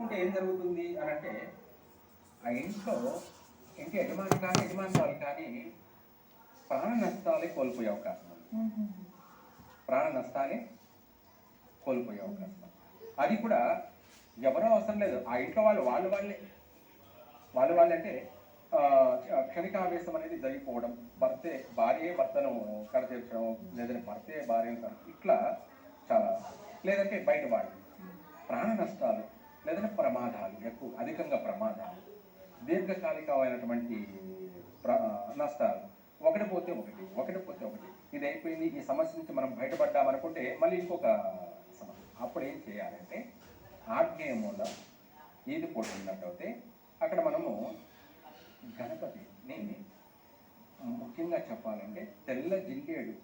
తిప్పుకుంటే ఏం జరుగుతుంది అని అంటే ఆ ఇంట్లో ఇంటి యజమాని కానీ యజమాని వాళ్ళు కానీ ప్రాణ నష్టాలే కోల్పోయే అవకాశం ఉంది. ప్రాణ నష్టాలే కోల్పోయే అవకాశం అది కూడా ఎవరో అవసరం లేదు. ఆ ఇంట్లో వాళ్ళు వాళ్ళు వాళ్ళే. వాళ్ళు వాళ్ళంటే క్షణికావేశం అనేది జరిగిపోవడం భర్తే భార్య భర్తను కడతీర్చడం లేదంటే భర్తే భార్యను కడ ఇట్లా చాలా. లేదంటే బయట వాళ్ళు. ప్రాణ నష్టాలు లేదంటే ప్రమాదాలు ఎక్కువ అధికంగా ప్రమాదాలు దీర్ఘకాలికమైనటువంటి ప్ర నష్టాలు. ఒకటి పోతే ఒకటి ఒకటి పోతే ఒకటి. ఇది అయిపోయింది. ఈ సమస్య నుంచి మనం బయటపడ్డామనుకుంటే మళ్ళీ ఇంకొక సమస్య. అప్పుడు ఏం చేయాలంటే ఆగ్నేయ మూల ఈది పోటీ ఉన్నట్టయితే అక్కడ మనము గణపతిని ముఖ్యంగా చెప్పాలంటే తెల్ల జిల్లేడు.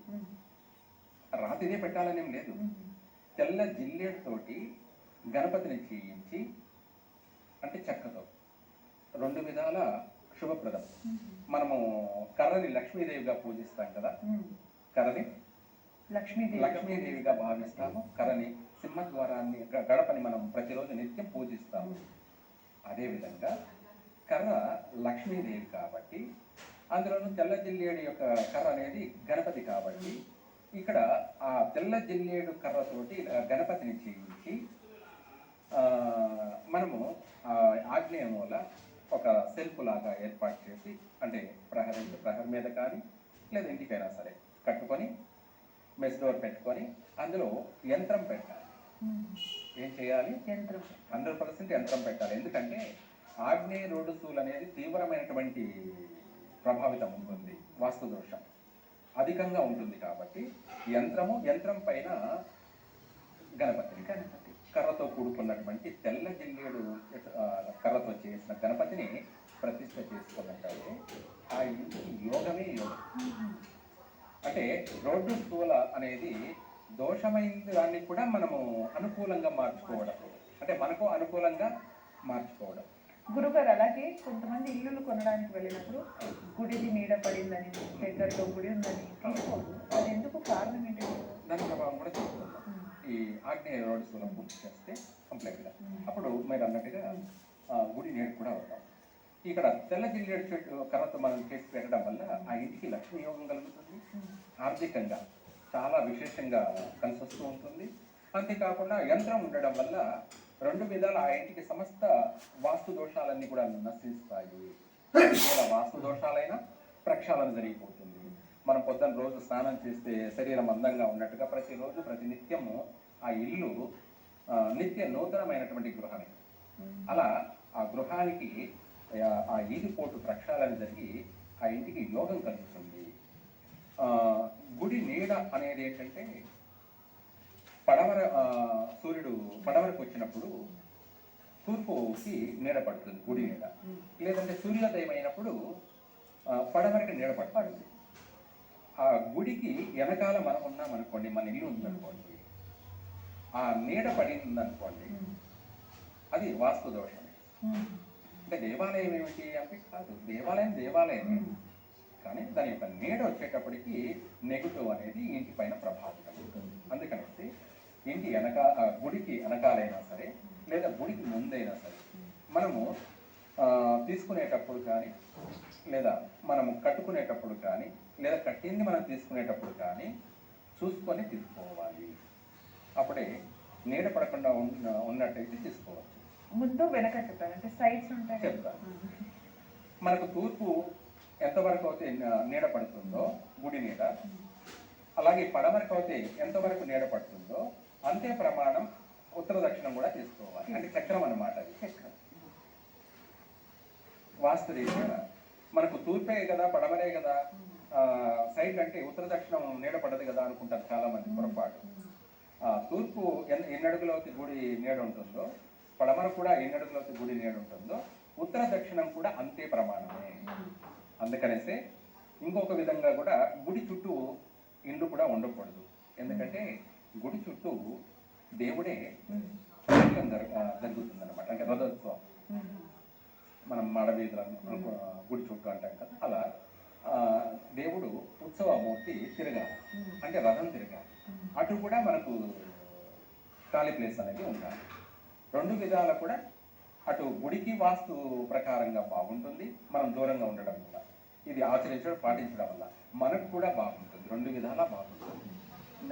రాతిదే పెట్టాలనేం లేదు. తెల్ల జిల్లేడు తోటి గణపతిని చేయించి అంటే చెక్కతో రెండు విధాల శుభప్రదం. మనము కర్రని లక్ష్మీదేవిగా పూజిస్తాం కదా? కర్రని? లక్ష్మీదేవి. లక్ష్మీదేవిగా భావిస్తాము. కర్రని సింహద్వారాన్ని గడపని మనం ప్రతిరోజు నిత్యం పూజిస్తాము. అదేవిధంగా కర్ర లక్ష్మీదేవి కాబట్టి అందులోనూ తెల్ల జిల్లేడు యొక్క కర్ర అనేది గణపతి కాబట్టి ఇక్కడ ఆ తెల్ల జిల్లేడు కర్రతోటి గణపతిని చేయించి మనము ఆగ్నేయ మూల ఒక సెల్ఫ్ లాగా ఏర్పాటు చేసి అంటే ప్రహరీ ప్రహర్ మీద కానీ లేదా ఇంటికైనా సరే కట్టుకొని మెస్ డోర్ పెట్టుకొని అందులో యంత్రం పెట్టాలి. ఏం చేయాలి? యంత్రం హండ్రెడ్ పర్సెంట్ యంత్రం పెట్టాలి. ఎందుకంటే ఆగ్నేయ రోడ్డు సూల్ అనేది తీవ్రమైనటువంటి ప్రభావితం ఉంటుంది వాస్తు దోషం. అధికంగా ఉంటుంది కాబట్టి యంత్రము యంత్రం పైన గణపతి గణపతి కర్రతో కూడుకున్నటువంటి తెల్ల జిల్లేడు కర్రతో చేసిన గణపతిని ప్రతిష్ట చేసుకున్నట్టయితే ఆ ఇంటికి యోగమే యోగం. అంటే రోడ్డు స్థూల అనేది దోషమైన దాన్ని కూడా మనము అనుకూలంగా మార్చుకోవడం. అంటే మనకు అనుకూలంగా మార్చుకోవడం. గురుగారు అలాగే కొంతమంది ఇల్లులు కొనడానికి వెళ్ళినప్పుడు గుడిది నీడ పడిందని దగ్గరలో గుడి ఉందని తీసుకోదు అది ఎందుకు కారణం ఏంటి దాని ప్రభావం కూడా చూస్తున్నాం ఈ ఆగ్నేయ రోడ్డు స్థూలం పూర్తి చేస్తే కంప్లీట్గా అప్పుడు మీరు అన్నట్టుగా గుడి నేడు కూడా అవుతాం ఇక్కడ తెల్ల జిల్లేడు చెట్టు కర్రతో మనం చేసి పెట్టడం వల్ల ఆ ఇంటికి లక్ష్మీ యోగం కలుగుతుంది. ఆర్థికంగా చాలా విశేషంగా కలిసి వస్తూ ఉంటుంది. అంతేకాకుండా యంత్రం ఉండడం వల్ల రెండు విధాల ఆ ఇంటికి సమస్త వాస్తు దోషాలన్నీ కూడా నశిస్తాయి. వాస్తు దోషాలైనా ప్రక్షాళన జరిగిపోతుంది. మనం పొద్దున్న రోజు స్నానం చేస్తే శరీరం అందంగా ఉన్నట్టుగా ప్రతిరోజు ప్రతి నిత్యము ఆ ఇల్లు నిత్య నూతనమైనటువంటి గృహమే. అలా ఆ గృహానికి ఆ, ఈది పోటు ప్రక్షాళన జరిగి ఆ ఇంటికి యోగం కలుగుతుంది. గుడి నీడ అనేది ఏంటంటే పడవర సూర్యుడు పడవరకు వచ్చినప్పుడు తూర్పుకి నీడ పడుతుంది గుడి నీడ. లేదంటే సూర్యోదయం అయినప్పుడు పడవరకు నీడ పడుతుంది. ఆ గుడికి వెనకాల మనం ఉన్నాం అనుకోండి మన ఇల్లు ఉందనుకోండి ఆ నీడ పడింది అనుకోండి అది వాస్తు దోషం అంటే దేవాలయం ఏమిటి? అంటే కాదు దేవాలయం దేవాలయమే. కానీ దాని యొక్క నీడ వచ్చేటప్పటికి నెగిటివ్ అనేది ఇంటి పైన ప్రభావితం ఉంటుంది అందుకనేసి ఇంటి వెనక గుడికి వెనకాలైనా సరే లేదా గుడికి ముందైనా సరే మనము తీసుకునేటప్పుడు కానీ లేదా మనము కట్టుకునేటప్పుడు కానీ లేదా కట్టింది మనం తీసుకునేటప్పుడు కానీ చూసుకొని తీసుకోవాలి. అప్పుడే నీడ పడకుండా ఉన్న ఉన్నట్టయితే తీసుకోవచ్చు. ముందు వెనక చెప్పారు అంటే సైడ్స్ ఉంటాయి కదా. చెప్తాను. మనకు తూర్పు ఎంతవరకు అయితే నీడ పడుతుందో గుడి నీడ అలాగే పడమరకు అయితే ఎంతవరకు నీడ పడుతుందో అంతే ప్రమాణం ఉత్తర దక్షిణం కూడా తీసుకోవాలి. అంటే చక్రం అన్నమాట అది. చక్రం. వాస్తు రీత్యా మనకు తూర్పే కదా పడమరే కదా సైడ్ అంటే ఉత్తర దక్షిణం నీడ పడదు కదా అనుకుంటారు చాలా మంది పొరపాటు తూర్పు ఎన్ని ఎన్ని అడుగులవుతి గుడి నీడ ఉంటుందో పడమర కూడా ఎన్ని అడుగులవుతి గుడి నీడ ఉంటుందో ఉత్తర దక్షిణం కూడా అంతే ప్రమాణమే. అందుకనేసే ఇంకొక విధంగా కూడా గుడి చుట్టూ ఇండ్లు కూడా ఉండకూడదు. ఎందుకంటే గుడి చుట్టూ దేవుడే జరుగుతుంది అనమాట అంటే రథోత్సవం. మనం మాడవీధులు అనుకో గుడి చుట్టూ అంటాం కదా అలా దేవుడు ఉత్సవమూర్తి తిరగాలి. అంటే రథం తిరగాలి. అటు కూడా మనకు ఖాళీ ప్లేస్ అనేది ఉండాలి. రెండు విధాల కూడా అటు గుడికి వాస్తు ప్రకారంగా బాగుంటుంది మనం దూరంగా ఉండడం వల్ల. ఇది ఆచరించడం పాటించడం వల్ల మనకు కూడా బాగుంటుంది. రెండు విధాలా బాగుంటుంది.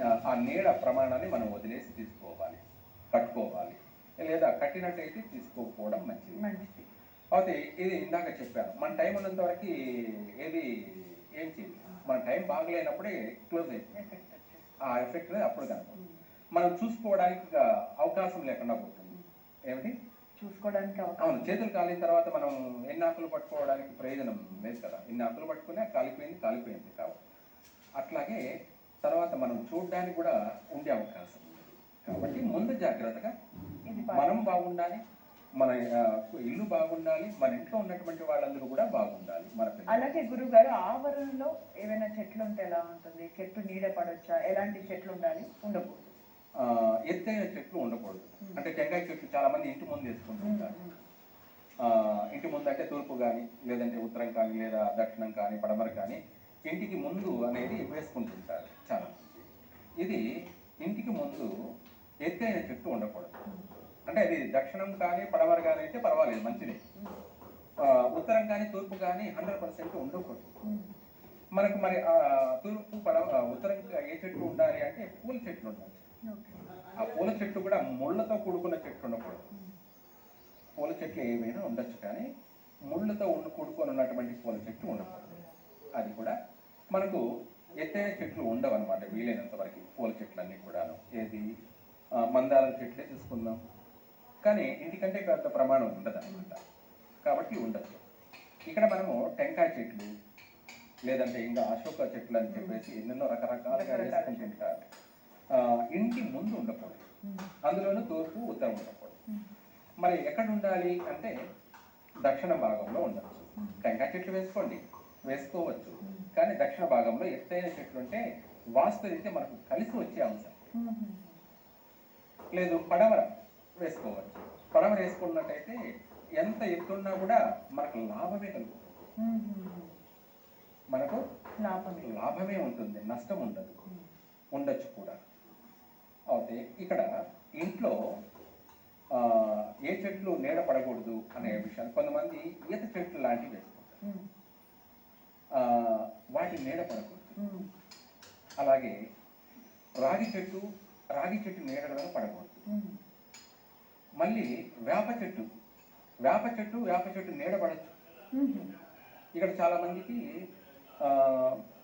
ఆ- నీడ ప్రమాణాన్ని మనం వదిలేసి తీసుకోవాలి కట్టుకోవాలి. లేదా కట్టినట్టయితే తీసుకోకపోవడం మంచిది. మంచిది. అయితే ఇది ఇందాక చెప్పాను మన టైం ఉన్నంత వరకు ఏది ఏం చేయదు మన టైం బాగలేనప్పుడే క్లోజ్ అయిపోయింది ఆ ఎఫెక్ట్ అనేది అప్పుడు కనపడుతుంది. మనం చూసుకోవడానికి అవకాశం లేకుండా పోతుంది. ఏమిటి? చూసుకోవడానికి అవును చేతులు కాలిన తర్వాత మనం ఎన్ని ఆకులు పట్టుకోవడానికి ప్రయోజనం లేదు కదా. ఎన్ని ఆకులు పట్టుకున్నా కాలిపోయింది కాలిపోయింది కాబట్టి అట్లాగే తర్వాత మనం చూడడానికి కూడా ఉండే అవకాశం కాబట్టి ముందు జాగ్రత్తగా మనం బాగుండాలి మన ఇల్లు బాగుండాలి మన ఇంట్లో ఉన్నటువంటి వాళ్ళందరూ కూడా బాగుండాలి. అలాగే గురువు గారు ఆవరణలో ఏవైనా చెట్లు ఉంటే ఎలా ఉంటుంది? చెట్టు నీడ పడొచ్చా? ఎలాంటి చెట్లు ఉండాలి? ఉండకూడదు. ఎత్తైన చెట్లు ఉండకూడదు. అంటే టెంకాయ చెట్లు చాలా మంది ఇంటి ముందు వేసుకుంటూ ఉంటారు. ఇంటి ముందు అంటే తూర్పు కానీ లేదంటే ఉత్తరం కానీ లేదా దక్షిణం కానీ పడమర కానీ ఇంటికి ముందు అనేది వేసుకుంటుంటారు చాలా మంది. ఇది ఇంటికి ముందు ఎత్తైన చెట్టు ఉండకూడదు. అంటే అది దక్షిణం కానీ పడమర కానీ అయితే పర్వాలేదు మంచిదే. ఉత్తరం కానీ తూర్పు కానీ హండ్రెడ్ పర్సెంట్ ఉండకూడదు. మనకు మరి ఆ తూర్పు పడవ ఆ, ఉత్తరం ఏ చెట్లు ఉండాలి అంటే పూల చెట్లు ఉండాలి. ఆ పూల చెట్టు కూడా ముళ్ళతో కూడుకున్న చెట్లు ఉండకూడదు. పూల చెట్లు ఏమైనా ఉండొచ్చు కానీ ముళ్ళతో ఉండి కూడుకొని ఉన్నటువంటి పూల చెట్టు ఉండకూడదు. అది కూడా మనకు ఎత్తైన చెట్లు ఉండవు అనమాట వీలైనంత వరకు పూల చెట్లు అన్నీ కూడాను. ఏది? మందారం చెట్లే తీసుకుందాం కానీ ఇంటికంటే పెద్ద ప్రమాణం ఉండదు అనమాట కాబట్టి ఉండదు. ఇక్కడ మనము టెంకాయ చెట్లు లేదంటే ఇంకా అశోక చెట్లు అని చెప్పేసి ఎన్నెన్నో రకరకాలుగా రకరకాల వేసుకుంటుంటారు ఇంటి ముందు ఉండకూడదు. అందులోనూ తూర్పు ఉత్తరం ఉండకూడదు. మరి ఎక్కడ ఉండాలి అంటే దక్షిణ భాగంలో ఉండొచ్చు. టెంకాయ చెట్లు వేసుకోండి. వేసుకోవచ్చు. కానీ దక్షిణ భాగంలో ఎత్తైన చెట్లు ఉంటే వాస్తు అయితే మనకు కలిసి వచ్చే అంశం. లేదు పడవర వేసుకోవచ్చు. పడవర వేసుకున్నట్టయితే ఎంత ఎత్తున్నా కూడా మనకు లాభమే కలుగుతుంది. మనకు లాభమే. లాభమే ఉంటుంది నష్టం ఉండదు. ఉండొచ్చు కూడా. అయితే ఇక్కడ ఇంట్లో ఏ చెట్లు నీడ పడకూడదు అనే విషయాలు కొంతమంది ఈత చెట్లు లాంటివి వేసుకుంటారు. వాటి నీడ పడకూడదు. అలాగే రాగి చెట్టు రాగి చెట్టు నీడ కూడా పడకూడదు. మళ్ళీ వేప చెట్టు. వేప చెట్టు వేప చెట్టు నీడ పడచ్చు. ఇక్కడ చాలా మందికి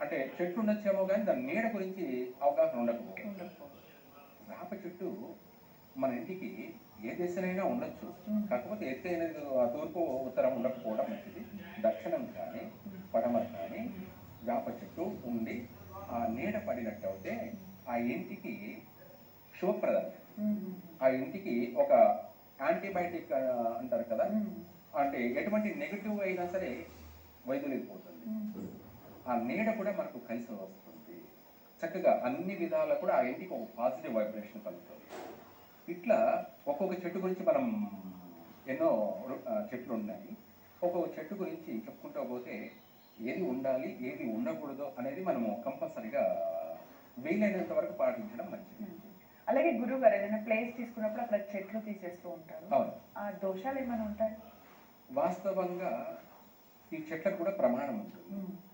అంటే చెట్టు ఉండొచ్చేమో కానీ దాని నీడ గురించి అవగాహన ఉండకపోవచ్చు. వేప చెట్టు మన ఇంటికి ఏ దిశనైనా ఉండొచ్చు. కాకపోతే ఎత్తైన తూర్పు ఉత్తరం ఉండకపోవడం మంచిది. దక్షిణం కానీ పడమర కానీ వేప చెట్టు ఉండి ఆ నీడ పడినట్టు అయితే ఆ ఇంటికి శుభప్రదం. ఆ ఇంటికి ఒక యాంటీబయాటిక్ అంటారు కదా? అంటే ఎటువంటి నెగిటివ్ అయినా సరే వైదొలిగిపోతుంది. ఆ నీడ కూడా మనకు కలిసి వస్తుంది. చక్కగా అన్ని విధాలా కూడా ఆ ఇంటికి ఒక పాజిటివ్ వైబ్రేషన్ కలుగుతుంది. ఇట్లా ఒక్కొక్క చెట్టు గురించి మనం ఎన్నో చెట్లు ఉన్నాయి. ఒక్కొక్క చెట్టు గురించి చెప్పుకుంటూ పోతే ఏది ఉండాలి ఏది ఉండకూడదు అనేది మనము కంపల్సరిగా వీలైనంత వరకు పాటించడం మంచిది. అలాగే గురువు గారు ఏదైనా ప్లేస్ తీసుకున్నప్పుడు అక్కడ చెట్లు తీసేస్తూ ఉంటారు. ఆ దోషాలు ఏమైనా ఉంటాయి? వాస్తవంగా ఈ చెట్లకు కూడా ప్రమాణం ఉంటుంది.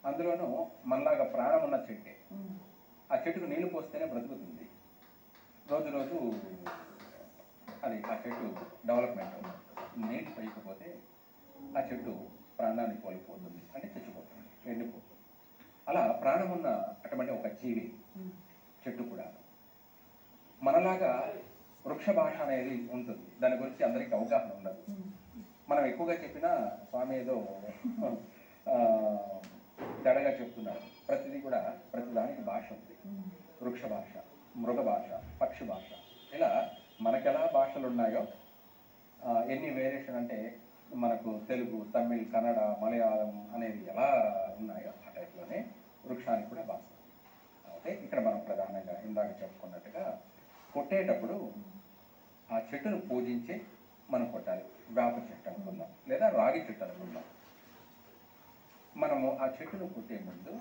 అందులోనూ మనలాగా ప్రాణం ఉన్న చెట్టే. ఆ చెట్టుకు నీళ్ళు పోస్తేనే బ్రతుకుతుంది. రోజు రోజు అది ఆ చెట్టు డెవలప్మెంట్ నీళ్ళు పోయకపోతే ఆ చెట్టు ప్రాణాన్ని కోల్పోతుంది అంటే చచ్చిపోతుంది ఎండిపోతుంది. అలా ప్రాణం ఉన్న అటువంటి ఒక జీవి చెట్టు కూడా మనలాగా వృక్ష భాష అనేది ఉంటుంది. దాని గురించి అందరికీ అవగాహన ఉండదు. మనం ఎక్కువగా చెప్పినా స్వామి ఏదో ఆ, జడగా చెప్తున్నారు. ప్రతిదీ కూడా ప్రతిదానికి భాష ఉంది. వృక్ష భాష మృగ భాష పక్షి భాష ఇలా మనకెలా భాషలు ఉన్నాయో ఎన్ని వేరియేషన్ అంటే మనకు తెలుగు తమిళ్ కన్నడ మలయాళం అనేది ఎలా ఉన్నాయో ఆ టైప్లోనే వృక్షానికి కూడా భాష. ఉంది. ఇక్కడ మనం ప్రధానంగా ఇందాక చెప్పుకున్నట్టుగా కొట్టేటప్పుడు ఆ చెట్టును పూజించి మనం కొట్టాలి. వేప చెట్టు అనుకుందాం. లేదా రాగి చెట్టు అనుకుందాం. మనము ఆ చెట్టును కొట్టే ముందు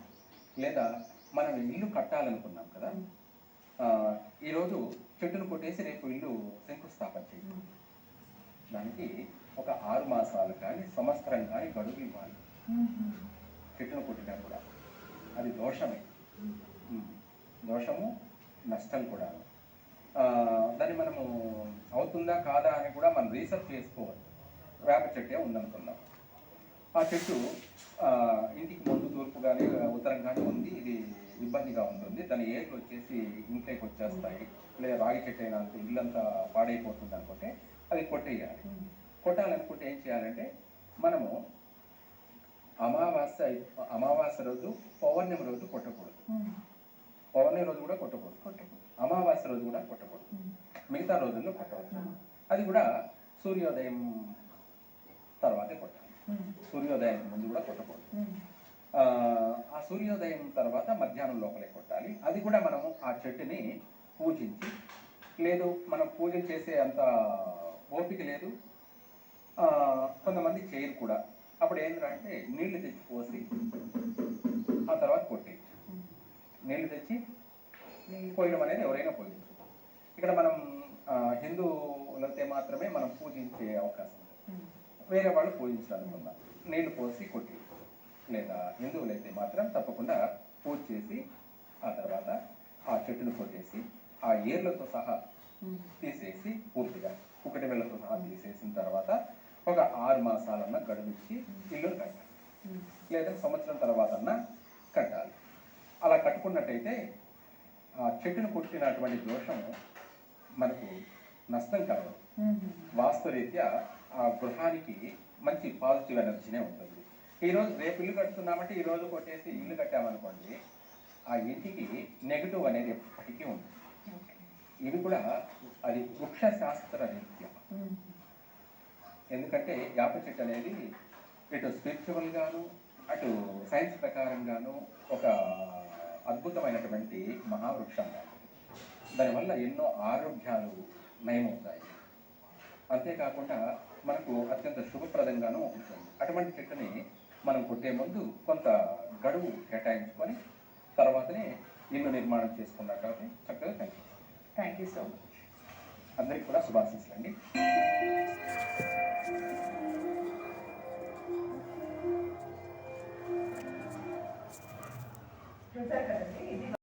లేదా మనం ఇల్లు కట్టాలనుకున్నాం కదా ఈరోజు చెట్టును కొట్టేసి రేపు ఇల్లు శంకుస్థాపన చేయాలి. దానికి ఒక ఆరు మాసాలు కానీ సంవత్సరం కానీ గడువు ఇవ్వాలి. చెట్టును కొట్టినా కూడా. అది దోషమే. దోషము నష్టం కూడా దాన్ని మనము అవుతుందా కాదా అని కూడా మనం రీసెర్చ్ చేసుకోవాలి. వేప చెట్టే ఉందనుకుందాం. ఆ చెట్టు ఇంటికి ముందు తూర్పు కానీ ఉత్తరం కానీ ఉంది. ఇది ఇబ్బందిగా ఉంటుంది. దాని ఏర్లు వచ్చేసి ఇంట్లోకి వచ్చేస్తాయి. లేదా రాగి చెట్టు అయినా ఇల్లంతా పాడైపోతుంది అనుకుంటే అది కొట్టేయాలి. కొట్టాలనుకుంటే ఏం చేయాలంటే మనము అమావాస్య అమావాస్య రోజు పౌర్ణమి రోజు కొట్టకూడదు. పౌర్ణమి రోజు కూడా కొట్టకూడదు. కొట్టుకో. అమావాస్య రోజు కూడా కొట్టకూడదు. మిగతా రోజుల్లో కొట్టవచ్చు. అది కూడా సూర్యోదయం తర్వాతే కొట్టాలి మ్మ్. సూర్యోదయానికి ముందు కూడా కొట్టకూడదు. ఆ, సూర్యోదయం తర్వాత మధ్యాహ్నం లోపలే కొట్టాలి అది కూడా మనము ఆ చెట్టుని పూజించి లేదు మనం పూజ చేసే అంత ఓపిక లేదు కొంతమంది చేయరు కూడా అప్పుడు ఏంటంటే నీళ్ళు తెచ్చి పోసి ఆ తర్వాత కొట్టేయచ్చు. నీళ్ళు తెచ్చి. పోయడం అనేది ఎవరైనా పోయచ్చు ఇక్కడ మనం హిందువులైతే మాత్రమే మనం పూజించే అవకాశం. వేరే వాళ్ళు పూజించాలనుకుందాం నీళ్ళు పోసి కొట్టి లేదా హిందువులైతే మాత్రం తప్పకుండా పూజ చేసి ఆ తర్వాత ఆ చెట్టును కొట్టేసి ఆ ఏర్లతో సహా. తీసేసి పూర్తిగా ఒకటి వేళ్ళతో సహా తీసేసిన తర్వాత ఒక ఆరు మాసాలన్నా గడువిచ్చి ఇల్లు కట్టాలి. లేదా సంవత్సరం తర్వాత కట్టాలి అలా కట్టుకున్నట్టయితే చెట్టును కొట్టినటువంటి దోషం మనకు నష్టం కలగదు మ్మ్. వాస్తురీత్యా ఆ గృహానికి మంచి పాజిటివ్ ఎనర్జీనే ఉంటుంది ఈ రోజు రేపు ఇల్లు కడుతున్నామంటే ఈ రోజు కొట్టేసి ఇల్లు కట్టామనుకోండి ఆ ఇంటికి నెగిటివ్ అనేది ఎప్పటికీ ఉంటుంది. ఇది కూడా అది వృక్ష శాస్త్ర రీత్యా. ఎందుకంటే యాప చెట్టు అనేది ఇటు స్పిరిచువల్ గాను అటు సైన్స్ ప్రకారంగాను ఒక అద్భుతమైనటువంటి మహావృక్షం లాంటిది. దానివల్ల ఎన్నో ఆరోగ్యాలు నయమవుతాయి. అంతేకాకుండా మనకు అత్యంత శుభప్రదంగాను ఉంటుంది. అటువంటి చెట్టుని మనం కొట్టే ముందు కొంత గడువు కేటాయించుకొని తర్వాతనే ఇల్లు నిర్మాణం చేసుకున్నట్టు చక్కగా కనిపిస్తుంది. థ్యాంక్ యూ సో మచ్ అందరికీ కూడా శుభాశీస్సులు అండి 在可能给你。